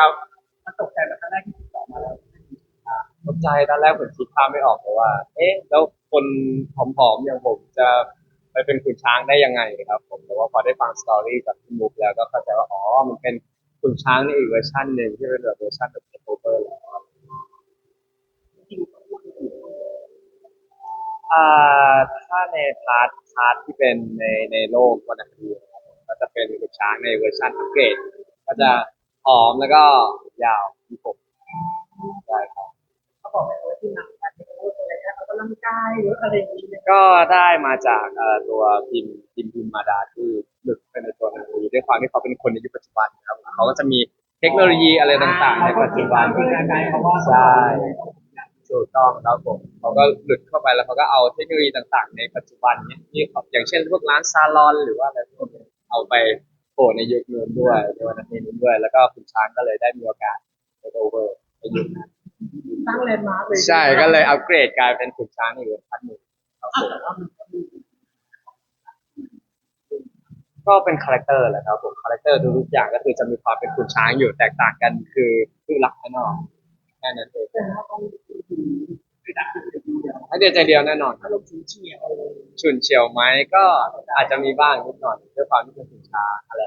ครับตอนตกใจแรกที่ติดต่อมาแล้วตกใจตอนแรกผมคิดภาพไม่ออกเลยว่า เอ๊ะแล้วคนผอมๆอย่างผมจะไปเป็นขุนช้างได้ยังไงครับผมแต่ว่าพอได้ฟังสตอรี่จากพี่มุกแล้วก็เข้าใจว่าอ๋อมันเป็นขุนช้างในอีกเวอร์ชันหนึ่งที่เป็นแบบเวอร์ชันแบบเทคโอเวอร์แล้วจริงๆเขาพูดถึงอ่าถ้าในพาร์ทพาร์ทที่เป็นในในโลกวรรณคดีก็จะเป็นขุนช้างในเวอร์ชันอัปเกรดก็จะ ผอมแล้วก็ยาวมีผมใช่ครับเขาบอกไหมว่าที่หนังการเป็นโอ้อะไรนะเขากำลังกายหรืออะไรอย่างนี้เนี่ยก็ได้มาจากเอ่อตัวพิมพ์พิมพ์พิมพ์มาดาที่หลุดไปในตัวหนังสือด้วยความที่เขาเป็นคนในยุคปัจจุบันครับเขาก็จะมีเทคโนโลยีอะไรต่างๆ ในปัจจุบันเขาก็จินตนาการเขาว่าใช่ถูกต้องครับผมเขาก็หลุดเข้าไปแล้วเขาก็เอาเทคโนโลยีต่างๆ ในปัจจุบันเนี่ยที่เขาอย่างเช่นพวกร้านซาลอนหรือว่าอะไรพวกนี้เอาไปโผล่ในยุคนู้นด้วยในวันนั้นนู้นด้วย แล้วก็คุณช้างก็เลยได้มีโอกาสไปโอเวอร์ในยุคนั้นสร้างแลนด์มาร์คเลยใช่ก็เลยอัปเกรดกลายเป็นคุณช้างในเวอร์ชันหนึ่งครับผมแต่ว่ามันก็มีก็เป็นคาแรคเตอร์แหละครับผมคาแรคเตอร์ทุกๆอย่างก็คือจะมีความเป็นคุณช้างอยู่แตกต่างกันคือคือรักแน่นอนแค่นั้นเอง แต่ว่าต้องดูคือดักคือเดียวถ้าเดียวใจเดียวแน่นอนคถ้ารับลงสีเฉียวฉุนเฉียวไหมก็อาจจะมีบ้างนิดหน่อยด้วยความที่เป็นคุณช้างอะไร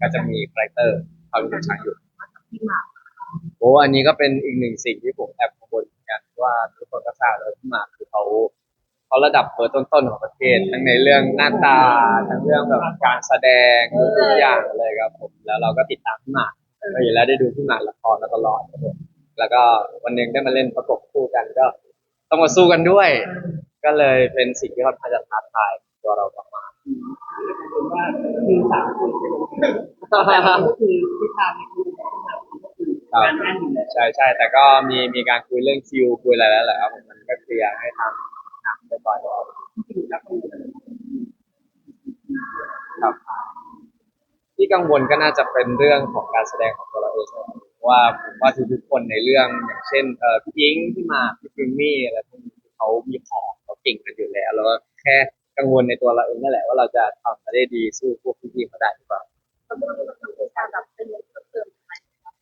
ก็จะมีคาแรคเตอร์ความเป็นคุณช้างอยู่ที่หมากโอ้อันนี้ก็เป็นอีกหนึ่งสิ่งที่ผมแอบกังวลเหมือนกันว่าทุกคนก็ทราบแล้วที่มาคือเขาเขาระดับเบอร์ต้นๆของประเทศ ทั้งในเรื่องหน้าตา ทั้งเรื่องแบบการแสดงทุกอย่างเลยครับผม แล้วเราก็ติดตามพี่หมากก็อยู่แล้วได้ดูพี่หมากละครมาตลอดครับผม แล้วก็วันหนึ่งได้มาเล่นประกบคู่กันก็ ต้องมาสู้กันด้วย ก็เลยเป็นสิ่งที่ค่อนข้างจะท้าทายตัวเรามากคือว่าคือสามคนเป็นแต่เราก็คือทิศทางในคือก็คือการแน่นอยู่แล้วๆใช่ใช่แต่ก็มีมีการคุยเรื่องคิวคุยอะไรแล้วแหละครับผมมันก็เคลียร์ให้ทางหนังไปก่อนแล้วที่ดูแล้วก็มีครับ ที่กังวลก็น่าจะเป็นเรื่องของการแสดงของตัวเราเองเพราะ ว่าผมว่าทุกๆคนในเรื่องอย่างเช่นเอ่อพี่ยิงพี่หมากพี่ฟิมมี่อะไรพวกนี้เขามีของเขาเก่งกันอยู่แล้วแล้วก็แค่กังวลในตัวเราเองนั่นแหละว่าเราจะทำมาได้ดีสู้พวกพี่ๆเขาได้หรือเปล่าเขาต้องทำการแบบเป็นเติม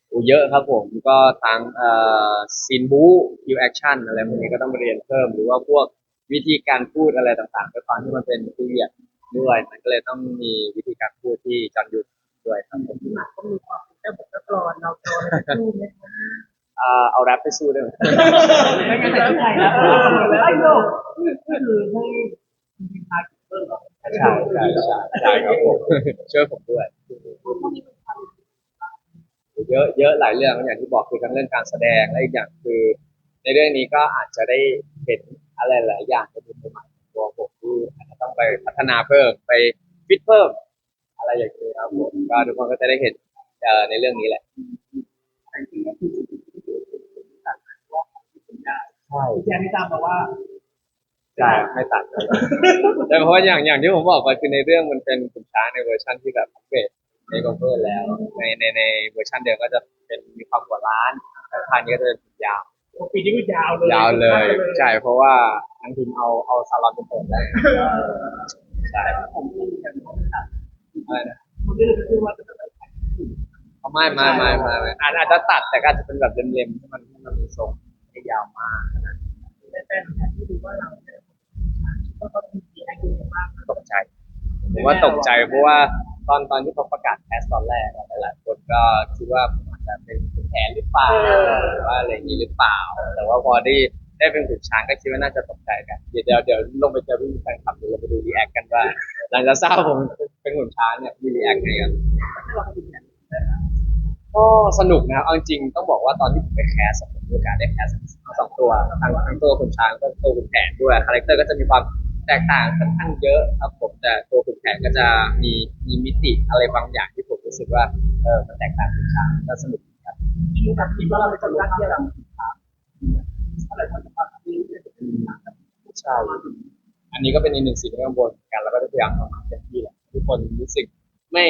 โอ้เยอะครับผมก็ทั้งเอ่อซีนบูคิวแอคชั่นอะไรพวกนี้ก็ต้องไปเรียนเพิ่ม หรือว่าพวกวิธีการพูดอะไรต่างๆด้วยความที่มันเป็นพีเรียดด้วยมันก็เลยต้องมีวิธีการพูดที่จอนยุทธด้วยครับผมที่หมากก็มีความ เป็นเจ้าบทกลอนเราโตในตู้เนี่ยอ่าเอาแรปไปสู้ด้วยไม่งั้นจะชื่ออะไรนะไอ้โลกก็คือให้ทีมพาเพิ่มใช่ใช่ใช่ใช่ครับผมช่วยผมด้วยพวกนี้เป็นความเยอะเยอะหลายเรื่องอย่างที่บอกคือทั้งเรื่องการแสดงและอีกอย่างคือ ในเรื่องนี้ก็อาจจะได้เห็นอะไรหลายอย่างในมุมใหม่ของตัวผมที่อาจจะต้องไปพัฒนาเพิ่มไปฟิตเพิ่ม อะไรอย่างเงี้ยครับผมก็ทุกคนก็จะได้เห็นเอ่อ ในเรื่องนี้แหละจริงๆก็คือตัดว่าคุณยายใช่คุณยายที่ตามมาว่าใช่ไม่ตัดเลยแต่เพราะว่าอย่างอย่างที่ผมบอกไปคือในเรื่องมันเป็นขุนช้างในเวอร์ชันที่แบบอัปเกรดในคอมเวอร์แล้ว ในในในเวอร์ชันเดิมก็จะเป็นมีความกว่าล้านแต่ครั้งนี้ก็จะเป็นยาวปีนี้ก็ยาวเลยยาวเลยใช่เพราะว่าทางทีมเอาเอาซาลอนไปเปิดแล้วใช่ผมไม่มีการพูดตัดอะไรนะมันก็เลยคือว่าจะแบบเอา ไม่ไม่ไม่ไม่ไม่อาจอาจจะตัดแต่ก็อาจจะเป็นแบบเล็มๆที่มันที่มันมีทรงไม่ยาวมากนะแต่แต่ที่ดูว่าเราเนี่ยก็ต้องมีอายุมากตกใจผมว่าตกใจเพราะว่าตอนตอนที่เขาประกาศแคสตอนแรกอะหลายๆคนก็คิดว่าผมอาจจะเป็นขุนแผนหรือเปล่าหรือว่าอะไรอย่างนี้หรือเปล่า แต่ว่าพอได้ได้เป็นขุนช้างก็คิดว่าน่าจะตกใจกันเดี๋ยวเดี๋ยวเดี๋ยวลงไปเจอพี่แฟนคลับเดี๋ยวเราไปดูรีแอคกันว่าหลังจากทราบผมเป็นขุนช้างเนี่ยมีรีแอคไงกัน ถ้าเราดูเนี่ย ก็สนุกนะครับเอาจริงๆต้องบอกว่าตอนที่ผมไปแคสผมมีโอกาสได้แคสทั้งสองตัวทั้งทั้งตัวขุนช้างก็ตัวขุนแผนด้วยคาแรคเตอร์ก็จะมีความแตกต่างค่อนข้างเยอะครับผมแต่ตัวขุนแผนก็จะมีมีมิติอะไรบางอย่างที่ผมรู้สึกว่าเออมันแตกต่างขุนช้างก็สนุกครับที่แบบคิดว่าเราเป็นคนรักที่เราอะไรคนจะทำนี้ใช่อันนี้ก็เป็นอีกหนึ่งสิ่งที่กังวลเหมือนกันแล้วก็พยายามทำมาเต็มที่แหละทุกคนรู้สึกไม่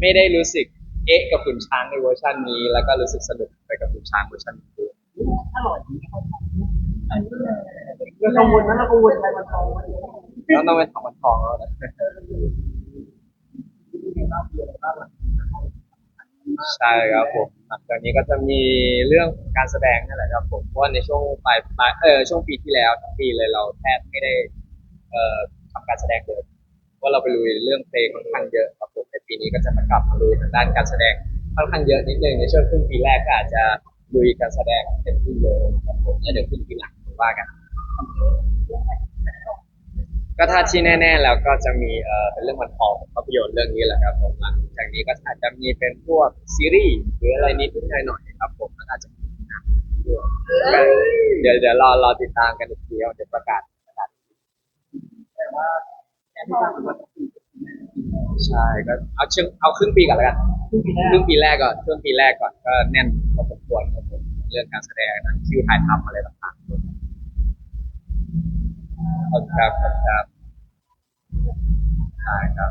ไม่ได้รู้สึก เอ๊ะกับขุนช้างในเวอร์ชันนี้ แล้วก็รู้สึกสนุกไปกับขุนช้างเวอร์ชันนี้ด้วยอร่อยที่เขาทำเรากังวลนะเรากังวลอะไรมันทองแล้วต้องเป็นของมันทองแล้วนะใช่ครับผมหลังจากนี้ก็จะมีเรื่องการแสดงนั่นแหละครับผมเพราะว่าในช่วงปลายปลายเออช่วงปีที่แล้วทั้งปีเลยเราแทบไม่ได้ เอ่อทำการแสดงเลย เพราเราไปลุยเรื่องเพลงค่อนข้างเยอะครับผมในปีนี้ก็จะมากลับมาลุยทางด้านการแสดงค่อนข้างเยอะนิดนึงในช่วงครึ่งปีแรกก็อาจจะลุยการแสดงเต็มที่เลยครับผมแล้วเดี๋ยวครึ่งปีหลังว่ากัน ก็ถ้าที่แน่ๆแล้วก็จะมีเอ่อเป็นเรื่องวันทองภาพยนตร์เรื่องนี้แหละครับผมหลังจากนี้ก็อาจจะมีเป็นพวกซีรีส์หรืออะไรนิดๆหน่อยๆครับผมก็อาจจะมีหนังด้วยเดี๋ยวเดี๋ยวรอรอติดตามกันอีกทีว่าจะประกาศประกาศแต่ว่าแค่ที่จะมา ใช่ก็เอาเชิงเอาครึ่งปีก่อนแล้วกันครึ่งปีแรกครึ่งปีแรกก่อนครึ่งปีแรกก่อนก็แน่นพอสมควรครับผมเรื่องการแสดงนะคิวถ่ายทำอะไรต่างๆขอบคุณครับขอบคุณครับใช่ครับ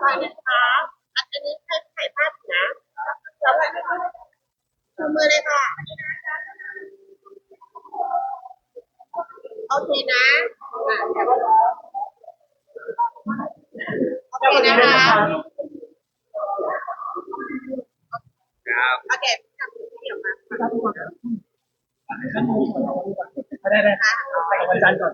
ไปนะคะอันนี้ให้ถ่ายภาพนะสำหรับชูมือเลยค่ะโอเคนะอะโอเคนะคะครับโอเคทำเดี๋ยวมาได้ได้ไปกับวันจันทร์ก่อน